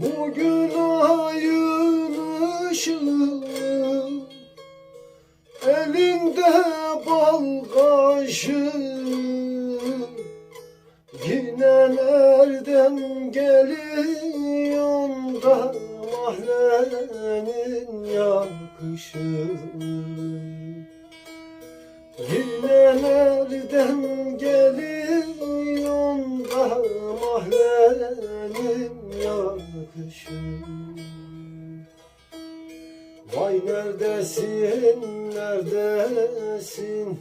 Bugün ayın ışığı Elinde bal kaşığı. Yine nereden geliyor da mahallenin yakışı? Yine nereden yakışı Vay neredesin, neredesin?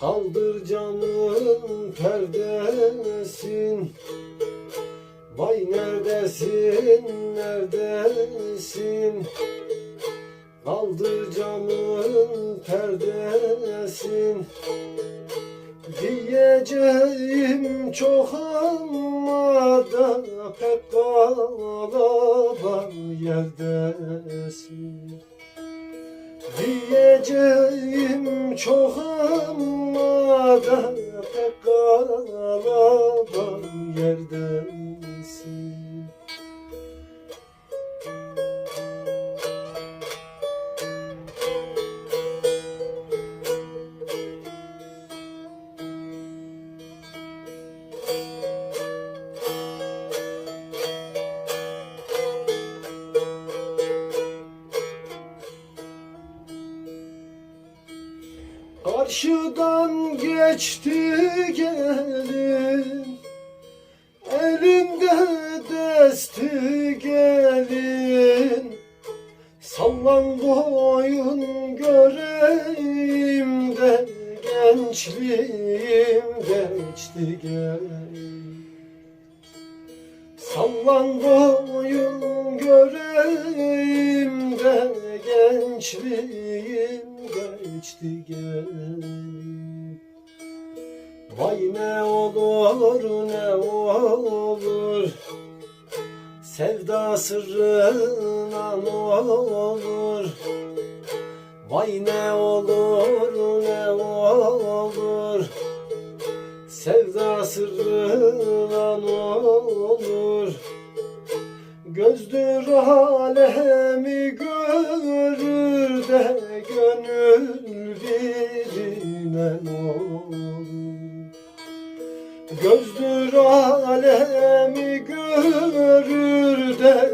Kaldır camın perdesin Vay neredesin, neredesin? Kaldır camın perdesin Diyeceğim çok ama da pek kalabalık yerdesin. Diyeceğim çok ama da pek kalabalık yerdesin Karşıdan geçti gelin Elinde desti gelin. Sallan boyun göreyim de Gençliğim geçti gelin. Sallan boyun göreyim de Gençliğim geçti gelin Vay ne olur ne olur. Sevda sırrına ne olur? Vay ne olur ne olur. Sevda sırrına ne olur Gözdür alemi görür de gönül birine olur. Gözdür alemi görür de